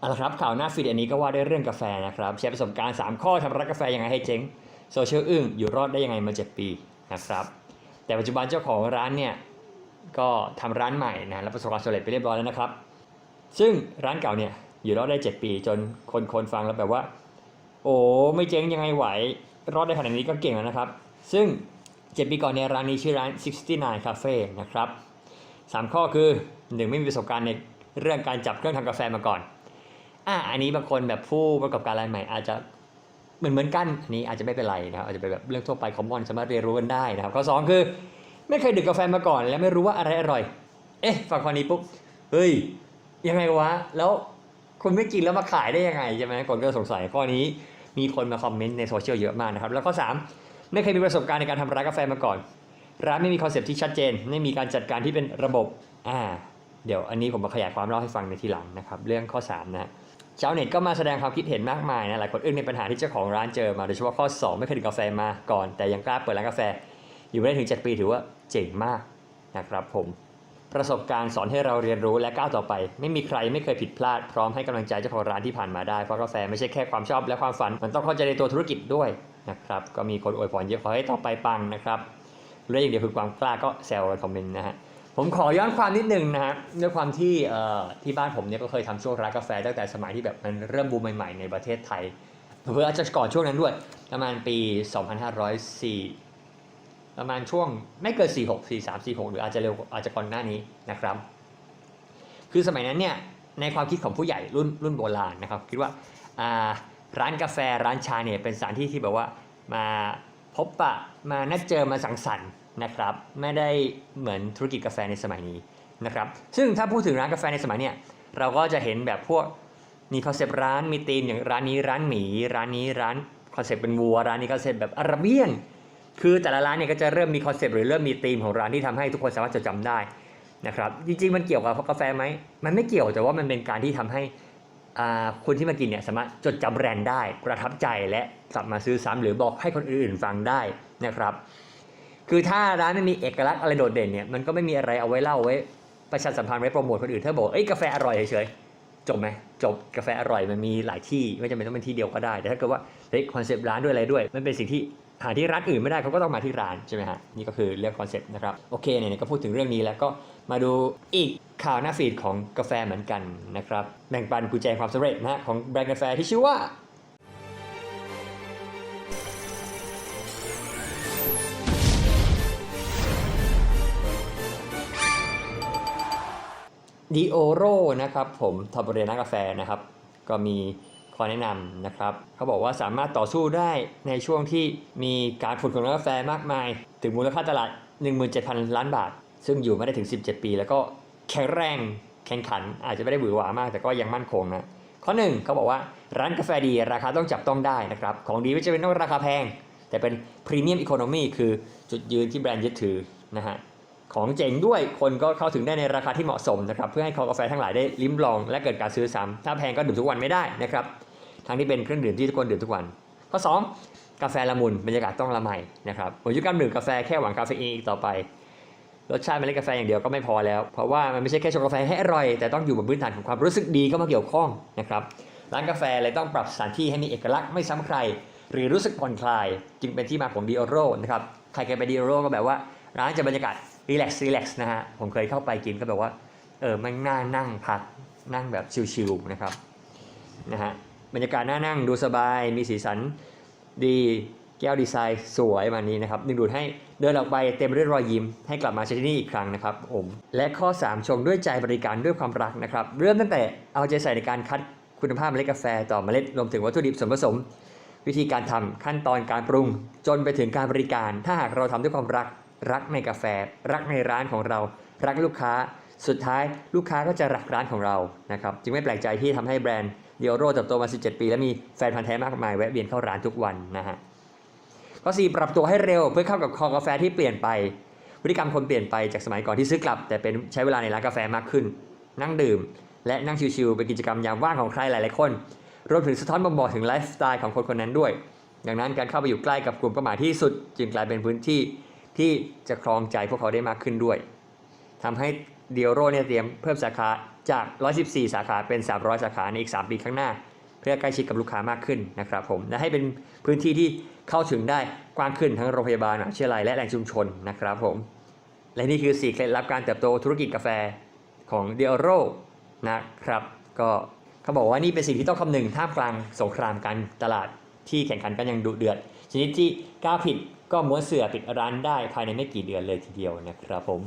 เอาละครับข่าวหน้าฟีดอันนี้ก็ว่าด้วยเรื่องกาแฟนะครับแชร์ประสบการณ์ 3 ข้อทำร้านกาแฟยังไงให้เจ๊งโซเชียลอึ้งอยู่รอดได้ยังไงมา 7 ปีนะครับแต่ปัจจุบันเจ้าของร้านเนี่ยก็ทำร้านใหม่นะแล้วประสบความสำเร็จไปเรียบร้อยแล้วนะครับ ซึ่งร้านเก่าเนี่ยอยู่รอดได้ 7 ปี จนคนคนฟังแล้วแบบว่า โอ้ไม่เจ๊งยังไงไหว รอดได้ขนาดนี้ก็เก่งแล้วนะครับ ซึ่ง 7 ปีก่อนเนี่ยร้านนี้ชื่อร้าน 69 Cafe นะครับ 3 ข้อคือ 1 ไม่มีประสบการณ์ในเรื่องการจับเครื่องทำกาแฟมาก่อน อะอันนี้บางคนแบบผู้ประกอบการรายใหม่อาจจะเหมือนเหมือนกันอันนี้อาจจะไม่เป็นไรนะครับอาจจะเป็นแบบเรื่องทั่วไปคอมมอนสามารถเรียนรู้กันได้นะครับข้อ2คือ ไม่เคยดื่มกาแฟมาก่อน และไม่รู้ว่าอะไรอร่อย เอ๊ะฟังข้อนี้ปุ๊บเฮ้ยยังไงวะแล้วคุณไม่กินแล้วมาขายได้ยังไงใช่ไหมคนก็สงสัยข้อนี้มีคนมาคอมเมนต์ในโซเชียลเยอะมากนะครับแล้วข้อ 3 ไม่เคยมีประสบการณ์ในการทำร้านกาแฟมาก่อน ร้านไม่มีคอนเซปต์ที่ชัดเจน ไม่มีการจัดการที่เป็นระบบอ่าเดี๋ยวอันนี้ผมมาขยายความเล่าให้ฟังในทีหลังนะครับเรื่องข้อ3นะ ชาวเน็ตก็มาแสดงความคิดเห็นมากมายนะหลายคนอึ้งในปัญหาที่เจ้าของร้านเจอมาโดยเฉพาะข้อ 2 ไม่เคยดื่มกาแฟมาก่อน แต่ยังกล้าเปิดร้านกาแฟ อยู่ไม่ได้ถึง 7 ปีถือว่าเจ๋งมากนะครับผมประสบการณ์สอนให้เราเรียนรู้และก้าวต่อไป ไม่มีใครไม่เคยผิดพลาดพร้อมให้กำลังใจเจ้าของร้านที่ผ่านมาได้ เพราะกาแฟไม่ใช่แค่ความชอบและความฝัน มันต้องเข้าใจในตัวธุรกิจด้วยนะครับก็มีคนอวยพรเยอะขอให้ต่อไปปังนะครับเรื่องอย่างเดียวคือความกล้าก็แซวคอมเมนต์นะฮะ ผมขอย้อนความนิดนึงนะฮะด้วยความที่เอ่อที่บ้านผมเนี่ยก็เคยทำช่วงร้านกาแฟตั้งแต่สมัยที่แบบมันเริ่มบูมใหม่ ๆ ในประเทศไทยเพื่ออาจจะก่อนช่วงนั้นด้วย ประมาณปี 2504 ประมาณช่วงไม่เกิน 46 43 46 หรืออาจจะเร็วอาจจะก่อนหน้านี้นะครับ คือสมัยนั้นเนี่ยในความคิดของผู้ใหญ่รุ่นรุ่นโบราณนะครับคิดว่าอ่าร้านกาแฟร้านชาเนี่ยเป็นสถานที่ที่แบบว่ามาพบปะมานัดเจอมาสังสรรค์ นะครับไม่ได้เหมือนธุรกิจกาแฟในสมัยนี้นะครับซึ่งถ้าพูดถึงร้านกาแฟในสมัยเนี่ยเราก็จะเห็นแบบพวกมีคอนเซปต์ร้านมีธีมอย่างร้านนี้ร้านหมีร้านนี้ร้านคอนเซปต์เป็นวัวร้านนี้คอนเซปต์แบบอาราเบียน คือแต่ละร้านเนี่ยก็จะเริ่มมีคอนเซปต์หรือเริ่มมีธีมของร้านที่ทำให้ทุกคนสามารถจดจำได้นะครับจริงๆมันเกี่ยวกับกาแฟไหมมันไม่เกี่ยวแต่ว่ามันเป็นการที่ทำให้อ่าคนที่มากินเนี่ยสามารถจดจำแบรนด์ได้ ประทับใจและกลับมาซื้อซ้ำหรือบอกให้คนอื่นๆฟังได้นะครับ คือถ้าร้านไม่มีเอกลักษณ์อะไรโดดเด่นเนี่ยมันก็ไม่มีอะไรเอาไว้เล่าไว้ประชาสัมพันธ์ไว้โปรโมทคนอื่นถ้าบอกเอ้ยกาแฟอร่อยเฉยๆจบไหมจบกาแฟอร่อยมันมีหลายที่ไม่จำเป็นต้องเป็นที่เดียวก็ได้แต่ถ้าเกิดว่าเฮ้ยคอนเซปต์ร้านด้วยอะไรด้วย มันเป็นสิ่งที่หาที่ร้านอื่นไม่ได้เขาก็ต้องมาที่ร้านใช่ไหมฮะนี่ก็คือเรื่องคอนเซปต์นะครับโอเคเนี่ยก็พูดถึงเรื่องนี้แล้วก็มาดูอีกข่าวหน้าฟีดของกาแฟเหมือนกันนะครับแบ่งปันกุญแจความสำเร็จนะฮะของแบรนด์กาแฟที่ชื่อว่า ดีโอโรนะครับผมทำบริเวณร้ากาแฟนะครับ ก็มีข้อแนะนำนะครับ เขาบอกว่าสามารถต่อสู้ได้ในช่วงที่มีการผุดของร้านกาแฟมากมาย ถึงมูลค่าตลาด 17,000 ล้านบาท ซึ่งอยู่มาได้ถึง 17 ปี แล้วก็แข็งแรงแข่งขัน อาจจะไม่ได้หวือหวามาก แต่ก็ยังมั่นคงนะข้อหนึ่งเขาบอกว่าร้านกาแฟดีราคาต้องจับต้องได้นะครับ ของดีไม่จำเป็นต้องราคาแพง แต่เป็นพรีเมียมอีโคโนมีคือจุดยืนที่แบรนด์ยึดถือนะฮะ ของเจ๋งด้วยคนก็เข้าถึงได้ในราคาที่เหมาะสมนะครับเพื่อให้คอกาแฟทั้งหลายได้ลิ้มลอง และเกิดการซื้อซ้ำถ้าแพงก็ดื่มทุกวันไม่ได้นะครับทั้งที่เป็นเครื่องดื่มที่ทุกคนดื่มทุกวัน ข้อ 2 กาแฟละมุนบรรยากาศต้องละไมนะครับผมยุคการดื่มกาแฟแค่หวังคาเฟอีนอีกต่อไปรสชาติเมล็ดกาแฟอย่างเดียวก็ไม่พอแล้ว เพราะว่ามันไม่ใช่แค่ชงกาแฟให้อร่อย แต่ต้องอยู่บนพื้นฐานของความรู้สึกดีเข้ามาเกี่ยวข้องนะครับร้านกาแฟเลยต้องปรับสถานที่ให้มีเอกลักษณ์ไม่ซ้ำใคร หรือรู้สึกผ่อนคลาย จึงเป็นที่มาของดีโอโรนะครับใครเคยไปดีโอโรก็แบบว่าร้านจะบรรยากาศ รีแลกซ์รีแลกซ์นะฮะผมเคยเข้าไปกินก็แบบว่าเออมันน่านั่งพักนั่งแบบชิลๆนะครับนะฮะบรรยากาศน่านั่งดูสบายมีสีสันดีแก้วดีไซน์สวยมานี้นะครับดึงดูดให้เดินออกไปเต็มด้วยรอยยิ้มให้กลับมาใช้ที่นี่อีกครั้งนะครับผมและข้อ 3ชงด้วยใจบริการด้วยความรักนะครับ เริ่มตั้งแต่เอาใจใส่ในการคัดคุณภาพเมล็ดกาแฟต่อเมล็ดรวมถึงวัตถุดิบส่วนผสม วิธีการทำขั้นตอนการปรุง จนไปถึงการบริการ ถ้าหากเราทำด้วยความรัก รักในกาแฟ รักในร้านของเรา รักลูกค้า สุดท้ายลูกค้าก็จะรักร้านของเรานะครับจึงไม่แปลกใจที่ทำให้แบรนด์เดียโรเติบโตมา 17 ปี และมีแฟนพันธุ์แท้มากมายแวะเวียนเข้าร้านทุกวันนะฮะข้อ4ปรับตัวให้เร็วเพื่อเข้ากับคอกาแฟที่เปลี่ยนไปพฤติกรรมคนเปลี่ยนไปจากสมัยก่อนที่ซื้อกลับ แต่เป็นใช้เวลาในร้านกาแฟมากขึ้น นั่งดื่ม และนั่งชิวๆเป็นกิจกรรมยามว่างของใครหลายๆคนรวมถึงสะท้อนบ่งบอกถึงไลฟ์สไตล์ของคนคนนั้นด้วย ดังนั้นการเข้าไปอยู่ใกล้กับกลุ่มเป้าหมายที่สุด จึงกลายเป็นพื้นที่ ที่จะครองใจพวกเขาได้มากขึ้นด้วยทำให้เดียโรเนี่ยเตรียมเพิ่มสาขาจาก 114 สาขาเป็น 300 สาขาในอีก 3 ปีข้างหน้า เพื่อใกล้ชิดกับลูกค้ามากขึ้นนะครับผมและให้เป็นพื้นที่ที่เข้าถึงได้กว้างขึ้นทั้งโรงพยาบาลมหาวิทยาลัยและแหล่งชุมชนนะครับผมและนี่คือ4เคล็ดลับการเติบโตธุรกิจกาแฟของเดียโรนะครับ ก็เขาบอกว่านี่เป็นสิ่งที่ต้องคำนึงท่ามกลางสงครามการตลาด ที่แข่งขันกันอย่างดุเดือด ชนิดที่ก้าวผิดก็ม้วนเสือปิดร้านได้ภายในไม่กี่เดือนเลยทีเดียวนะครับผม